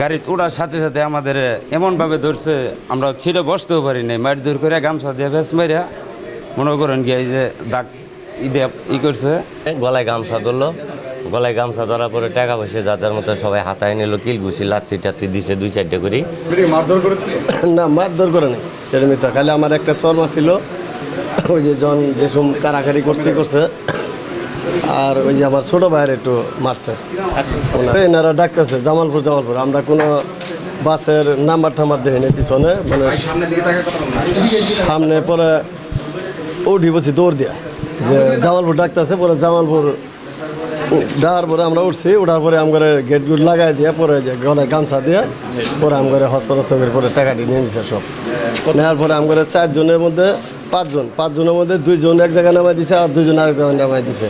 গাড়ি ওঠার সাথে সাথে আমাদের এমনভাবে ধরছে আমরা ছিঁড়ে বসতেও পারি নাই। মারি দূর করে গামছা দিয়ে ভেস মারিয়া মনে করেন গিয়ে এই যে দাগ ই দিয়ে ই করছে। গলায় গামছা ধরলো। গলায় গামছা ধরার পরে টাকা পয়সা যাদের মতো সবাই হাতায় নিল কিল ঘুষি লাত্তি টাত্তি দিছে দুই চারটে করে। মারধর করেছিল? না মারধর করে নাই। এরমিতা খালি আমার একটা চর্মা ছিল। ওই যে জন যে সব কারাকারি করছে করছে। আর ওই যে আমার ছোট ভাইয়ের একটু মারছে। এনারা ডাকতেছে জামালপুর জামালপুর। আমরা কোনো বাসের নাম্বার টাম্বার দেখিনি পিছনে মানে সামনে পরে উঠি বসি দৌড় দিয়া। যে জামালপুর ডাকতেছে পরে জামালপুর ডাকার পরে আমরা উঠছি উঠার পরে আমার গেটগুলো লাগাই দিয়ে পরে যে গলায় গামছা দিয়ে পরে আমার হস্ত হস্ত করে পরে টাকাটি নিয়ে নিছে সব। নেওয়ার পরে আমার চারজনের মধ্যে পাঁচজন পাঁচজনের মধ্যে দুইজন এক জায়গায় নামাই দিছে আর দুইজন আরেক জায়গায় নামাই দিছে।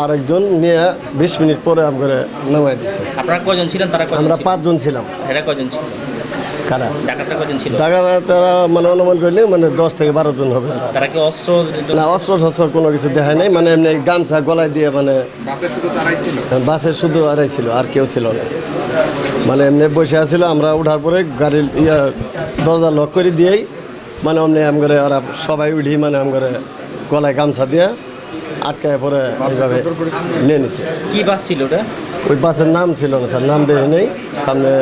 আর একজন নিয়ে বিশ মিনিট পরে আমার নামাই দিছে। আপনারা কজন ছিলেন? তারা আমরা পাঁচজন ছিলাম। এরা কজন ছিল? কারা? ছিল? তারা মানে অনুমান করলে মানে দশ থেকে বারো জন হবে। তারা কি অস্ত্র না অস্ত্র শস্ত্র কোনো কিছু দেখায় নাই মানে এমনি গামছা গলায় দিয়ে মানে ছিল? বাসে শুধু আড়াই ছিল আর কেউ ছিল না। মানে এমনি বসে আছিল আমরা উঠার পরে গাড়ির ইয়া দরজা লক করে দিয়েই মানে অমনি আম করে ওরা সবাই উঠি মানে আম করে গলায় গামছা দিয়ে আটকায় পরে এইভাবে নিয়ে নিছে। কি বাস ছিল ওটা? ওই বাসের নাম ছিল না স্যার নাম দেখে নেই। সামনে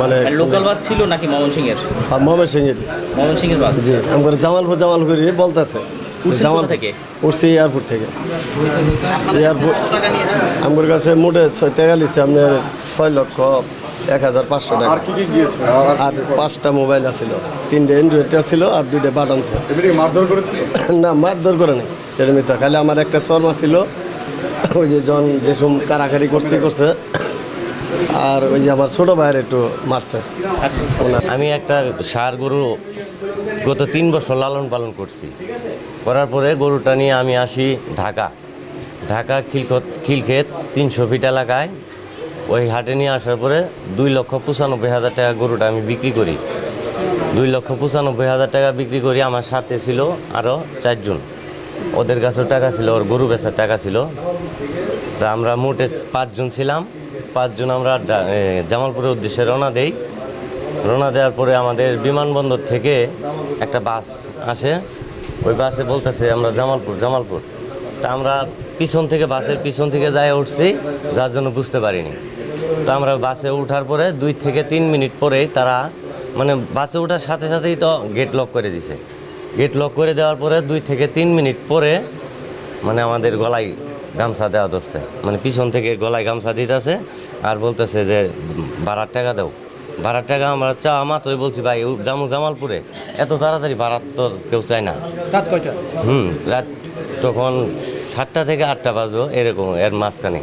মানে লোকাল বাস ছিল নাকি ময়মনসিং এর মোহাম্মদ সিংয়ের ময়মনসিং এর বাস। জি আমি করে জামালপুর জামালপুর বলতেছে। কোথা থেকে? উঠছি এয়ারপোর্ট থেকে। এয়ারপোর্ট আমার কাছে মোটে ছয় টাকা লিছে আপনার ছয় লক্ষ এক হাজার পাঁচশো টাকা। আর কি কি গিয়েছিল? আর আর পাঁচটা মোবাইল আছিল। তিনটে অ্যান্ড্রয়েডটা ছিল আর দুইটা বাটন ছিল। মারধর করেছিল? না মারধর করে নাই এরমিতা। খালি আমার একটা চর্মা ছিল ওই যে জন যে সব কারাকারি করছে করছে আর ওই যে আমার ছোট ভাইয়ের একটু মারছে। ওনার আমি একটা সার গরু গত তিন বছর লালন পালন করছি। করার পরে গরুটা নিয়ে আমি আসি ঢাকা। ঢাকা খিলখত খিলক্ষেত তিনশো ফিট এলাকায়। ওই হাটে নিয়ে আসার পরে দুই লক্ষ পঁচানব্বই হাজার টাকা গরুটা আমি বিক্রি করি। দুই লক্ষ পঁচানব্বই হাজার টাকা বিক্রি করি, আমার সাথে ছিল আরও চারজন। ওদের কাছেও টাকা ছিল, ওর গরু বেচার টাকা ছিল। তা আমরা মোটে পাঁচজন ছিলাম। পাঁচজন আমরা জামালপুরের উদ্দেশ্যে রওনা দেই। রওনা দেওয়ার পরে আমাদের বিমানবন্দর থেকে একটা বাস আসে। ওই বাসে বলতেছে, আমরা জামালপুর জামালপুর। তা আমরা পিছন থেকে বাসের পিছন থেকে যাই উঠছি যার জন্য বুঝতে পারিনি। তো আমরা বাসে ওঠার পরে দুই থেকে তিন মিনিট পরেই তারা মানে বাসে ওঠার সাথে সাথেই তো গেট লক করে দিছে। গেট লক করে দেওয়ার পরে দুই থেকে তিন মিনিট পরে মানে আমাদের গলায় গামছা দেওয়া ধরছে। মানে পিছন থেকে গলায় গামছা দিতেছে আর বলতেছে যে ভাড়ার টাকা দাও। ভাড়ার টাকা আমরা চা মাত্রই বলছি ভাই জামু জামালপুরে। এত তাড়াতাড়ি ভাড়ার তো কেউ চায় না। রাত কয়টা? হুম রাত তখন সাতটা থেকে আটটা বাজবো এরকম এর মাঝখানে।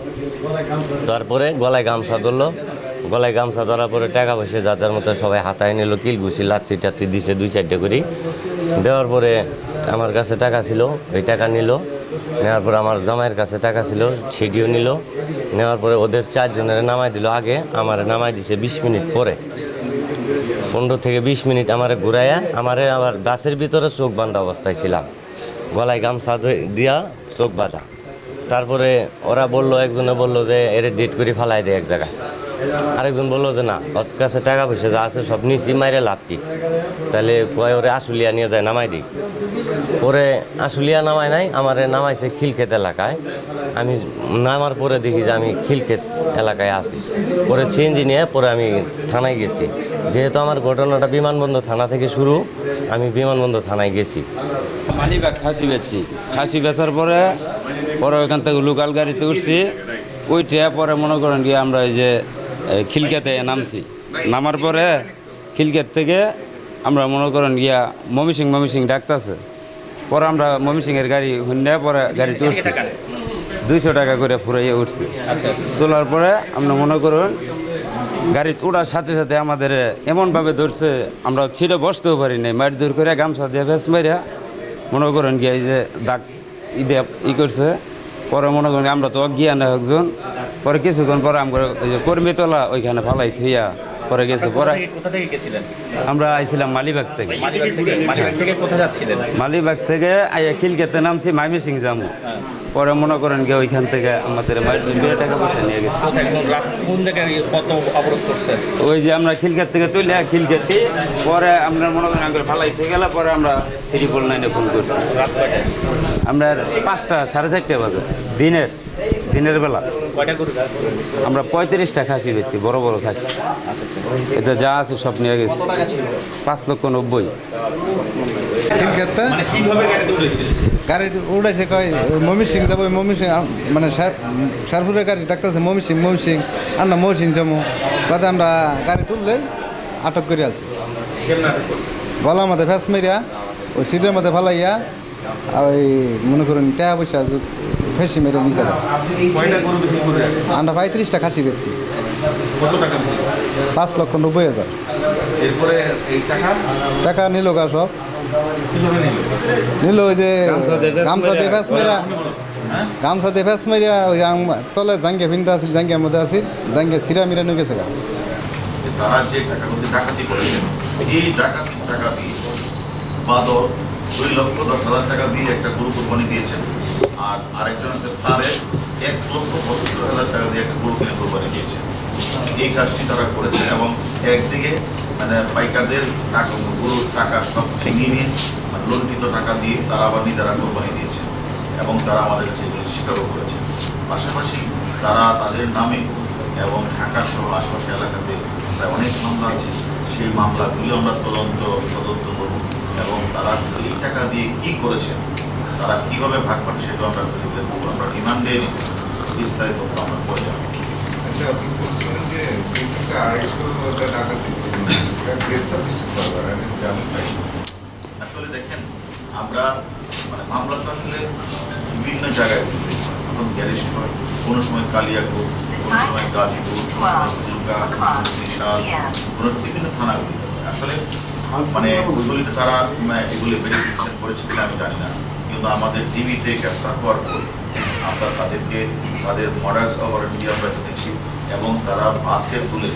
তারপরে গলায় গামছা ধরলো। গলায় গামছা ধরার পরে টাকা পয়সা যাদের মতো সবাই হাতায় নিল, কিল ঘুষি, লাত্তি টাত্তি দিছে দুই চারটে করে। দেওয়ার পরে আমার কাছে টাকা ছিল, ওই টাকা নিল। নেওয়ার পরে আমার জামাইয়ের কাছে টাকা ছিল, সেটিও নিল। নেওয়ার পরে ওদের চারজনের নামাই দিল আগে, আমার নামাই দিছে বিশ মিনিট পরে। পনেরো থেকে বিশ মিনিট আমারে ঘুরাইয়া, আমারে আবার গাছের ভিতরে চোখ বাঁধা অবস্থায় ছিলাম। গলায় গামছা দিয়া চোখ বাঁধা। তারপরে ওরা বলল, একজনে বলল যে, এর ডেট করে ফালাই দেয় এক জায়গায়। আরেকজন বলল যে, না, ওর কাছে টাকা পয়সা যা আছে সব নিচি মাইরে লাভ কি? তাহলে কয়, ওরে আশুলিয়া নিয়ে যায়, নামাই দিই। পরে আশুলিয়া নামায় নাই, আমারে নামাইছে খিলক্ষেত এলাকায়। আমি নামার পরে দেখি যে, আমি খিলক্ষেত এলাকায় আছি। পরে সিএনজি নিয়ে পরে আমি থানায় গেছি। যেহেতু আমার ঘটনাটা বিমানবন্দর থানা থেকে শুরু আমি বিমানবন্দর থানায় গেছি। মালিবাগ খাসি বেচছি। খাসি বেচার পরে পরে ওইখান থেকে লোকাল গাড়িতে উঠছি। ওইটা পরে মনে করেন গিয়ে আমরা এই যে খিলকেতে নামছি। নামার পরে খিলকেত থেকে আমরা মনে করেন গিয়া মমিসিং মমিসিং ডাকতেছে। পরে আমরা মমিসিংয়ের গাড়ি হুন্ডে পরে গাড়িতে উঠছি। দুইশো টাকা করে ফুরাইয়ে উঠছি। আচ্ছা। তোলার পরে আমরা মনে করুন গাড়িতে ওড়ার সাথে সাথে আমাদের এমনভাবে ধরছে, আমরা ছিঁড়ে বসতেও পারি নাই। মারি দূর করে গামছা দিয়ে ভেস মারিয়া মনে করেন গিয়ে এই যে দাগ ই দিয়ে ই করছে। পরে মনে করেন আমরা তো অজ্ঞান একজন। পরে কিছুক্ষণ পরে আমরা কর্মীতলা ওইখানে ফালাই থইয়া পরে গেছে পরে কোথা থেকে গেছিলেন? আমরা আইছিলাম মালিবাগ থেকে। মালিবাগ থেকে থেকে কোথায় যাচ্ছিলেন? মালিবাগ থেকে আইয়া খিলকেতে নামছি মাইমি সিং যামু পরে মনে করেন কি ওইখান থেকে আমাদের মায়ের টাকা পয়সা নিয়ে গেছে। কোন জায়গায় কত অবরোধ করছেন ওই যে আমরা খিলকেট থেকে তুলে খিলকেটি পরে আমরা মনে করেন আগে ফালাইতে গেলে পরে আমরা ত্রিপল নাইনে ফোন করছি। আমরা পাঁচটা সাড়ে চারটে বাজে দিনের। দিনের বেলা। আমরা পঁয়ত্রিশটা খাসি বেচছি বড় বড় খাসি। এতে যা আছে সব নিয়ে গেছি। পাঁচ লক্ষ নব্বই। ক্ষেত্রে গাড়ি উড়াইছে কয় মমি সিং যাব মমি সিং মানে গাড়ি মমি সিং মমি সিং আর না মমি সিং যাব আমরা গাড়ি তুললেই আটক করে আলছি গলার মধ্যে ফ্যাস মেরিয়া ওই সিটের মধ্যে ফালাইয়া আর ওই মনে করুন টাকা পয়সা ফেসি মেরে নিচে আমরা পঁয়ত্রিশটা খাসি বেচছি। টাকা? পাঁচ লক্ষ নব্বই হাজার। টাকা? টাকা নিল গা সব। নিল? ওই যে গামছা দিয়ে ফ্যাস মেরা। গামছা দিয়ে ফ্যাস মেরিয়া ওই তলে জাঙ্গে ভিন্দা আছিল জাঙ্গিয়ার মধ্যে আছিল জাঙ্গে সিরা মিরা নিয়ে গেছে গা। তারা যে টাকাগুলি ডাকাতি করেছেন এই ডাকাতি টাকা দিয়ে বাদর দুই লক্ষ দশ হাজার টাকা দিয়ে একটা গরু কোরবানি দিয়েছেন। আর আরেকজন আছে, তারে এক লক্ষ পঁচাত্তর হাজার টাকা দিয়ে একটা গরু কিনে কোরবানি দিয়েছেন এই কাজটি তারা করেছে এবং একদিকে মানে পাইকারদের টাকা, গরুর টাকা সব ছিনিয়ে নিয়ে মানে লুণ্ঠিত টাকা দিয়ে তারা আবার নিজেরা কোরবানি দিয়েছে এবং তারা আমাদের কাছে এগুলি স্বীকারও করেছে। পাশাপাশি তারা তাদের নামে এবং ঢাকা সহ আশপাশের এলাকাতে প্রায় অনেক মামলা আছে। সেই মামলাগুলি আমরা তদন্ত তদন্ত করব এবং তারা এই টাকা দিয়ে কি করেছেন তারা কীভাবে ভাগ পান সেটাও আমরা খুঁজে বের করব। আমরা রিমান্ডে বিস্তারিত আমরা পড়ে যাব আচ্ছা আপনি বলছিলেন যে দুই থেকে আড়াইশো টাকা গ্রেপ্তার কিছু করবার আমি জানি আসলে দেখেন আমরা মানে মামলা তো আসলে বিভিন্ন জায়গায়। এখন গ্যারেজ হয় কোনো সময় কালিয়াকুর কোনো সময় গাজীপুর কোনো বিভিন্ন থানাগুলি আসলে মানে ওইগুলিতে তারা মানে এগুলি ভেরিফিকেশন করেছে কিনা আমি জানি না। কিন্তু আমাদের টিভিতে ক্যাপচার হওয়ার পর আমরা তাদেরকে, তাদের মডার্স অপারেটি আমরা জেনেছি এবং তারা বাসে তুলে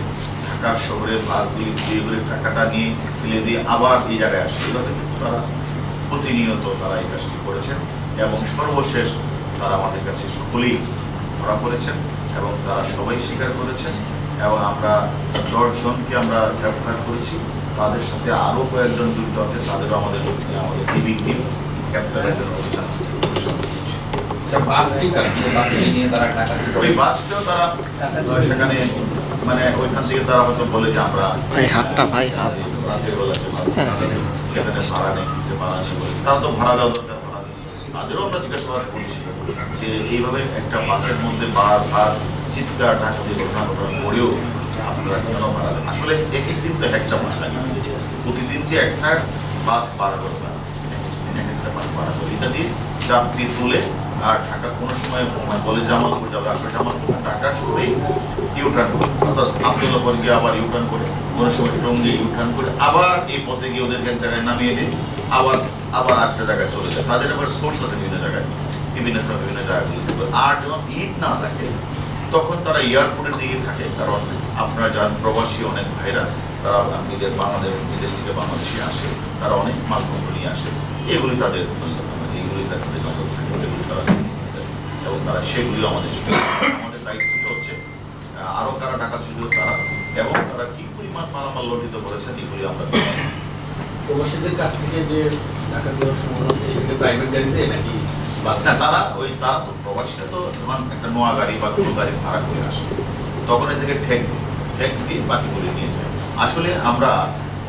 ঢাকা শহরের বাসগুলি ঘুরে ঘুরে টাকাটা নিয়ে ফেলে দিয়ে আবার এই জায়গায় আসে। এইভাবে কিন্তু তারা প্রতিনিয়ত তারা এই কাজটি করেছেন এবং সর্বশেষ তারা আমাদের কাছে সকলেই ধরা পড়েছেন এবং তারা সবাই স্বীকার করেছেন এবং আমরা দশজনকে আমরা গ্রেপ্তার করেছি। তাদের সাথে আরও কয়েকজন যুক্ত আছে, তাদেরও আমাদের আমাদের টিভি টিম সেখানে মানে ওইখান থেকে তারা হয়তো বলে যে আমরা হাতটা ভাই হাত। রাতের বেলা যে বাস, সেখানে ভাড়া নেই ভাড়া নেই বলে। তারা তো ভাড়া দেওয়া দরকার তাদেরও আমরা জিজ্ঞাসাবাদ করছি যে এইভাবে একটা বাসের মধ্যে বাস বাস চিৎকার ঢাকা দিয়ে ঘটনা ঘটনা করেও আপনারা কেন ভাড়া আসলে এক এক দিন তো একটা ভাড়া লাগে। প্রতিদিন যে একটা বাস পার করবে না এক একটা ভাড়া করে দিয়ে যাত্রী তুলে আর ঢাকা কোনো সময় বলে জামালপুর যাবে, আসলে জামালপুর ঢাকা সরেই ইউটার্ন করে। অর্থাৎ আবদুল্লাহ গিয়ে আবার ইউটার্ন করে, কোনো সময় টঙ্গি ইউটার্ন করে আবার এই পথে গিয়ে ওদেরকে এক জায়গায় নামিয়ে দিয়ে আবার আবার আরেকটা জায়গায় চলে যায়। তাদের আবার সোর্স আছে বিভিন্ন জায়গায়, বিভিন্ন সময় বিভিন্ন জায়গাগুলিতে আর যখন ঈদ না থাকে, তখন তারা এয়ারপোর্টের দিকে থাকে। কারণ আপনারা যান প্রবাসী অনেক ভাইরা তারা নিজের বাংলাদেশ বিদেশ থেকে বাংলাদেশে আসে তারা অনেক মালপত্র নিয়ে আসে। এগুলি তাদের এইগুলি তাদের নজর থাকে এগুলি তারা এবং তারা সেগুলি আমাদের আমাদের দায়িত্বটা হচ্ছে আরও আরও কারা টাকা ছিল তারা এবং তারা কি পরিমাণ মালামাল লঠিত করেছেন এগুলি আমরা প্রবাসীদের কাছ থেকে যে টাকা দেওয়ার সম্ভাবনা সেটা প্রাইভেট গাড়িতে নাকি বাসে হ্যাঁ তারা ওই তারা তো প্রবাসীরা তো যখন একটা নোয়া গাড়ি বা কোনো গাড়ি ভাড়া করে আসে। তখন এদেরকে ঠেক ঠেক দিয়ে বাকি করে নিয়ে যায়। আসলে আমরা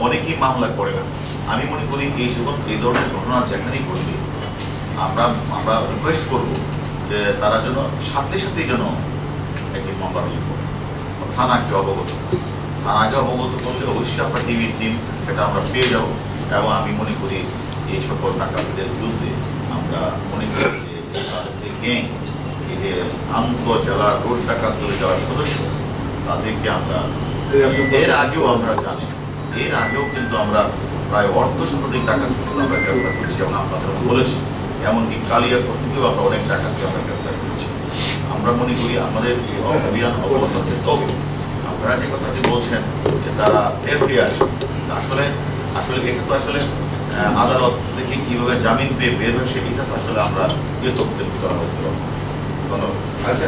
অনেকেই মামলা করে না আমি মনে করি এই সকল এই ধরনের ঘটনা যেখানেই ঘটবে, আমরা আমরা রিকোয়েস্ট করব যে তারা যেন সাথে সাথে যেন একটি মামলা রুজু করে থানাকে অবগত। থানাকে অবগত করলে অবশ্যই আমরা টিভির টিম সেটা আমরা পেয়ে যাব এবং আমি মনে করি এই সকল ডাকাতদের বিরুদ্ধে আমরা মনে করি যে গ্যাং এই যে আন্তঃজেলার রোড ডাকাত দলে যারা সদস্য, তাদেরকে আমরা এর আগেও আমরা জানি, এর আগেও কিন্তু আমরা প্রায় অর্ধ শতাধিক টাকা আমরা গ্রেপ্তার করেছি এবং আপনাদের বলেছি, এমনকি কালিয়াকর থেকেও আমরা অনেক টাকাকে আমরা গ্রেপ্তার করেছি। আমরা মনে করি আমাদের এই অভিযান অব্যাহত তবে আপনারা যে কথাটি বলছেন যে তারা বের হয়ে আসে আসলে আসলে এটা তো আসলে আদালত থেকে কীভাবে জামিন পেয়ে বের হয়েছে এটা তো আসলে আমরা ইয়ে তথ্যের ভিতরে হতে পারব আচ্ছা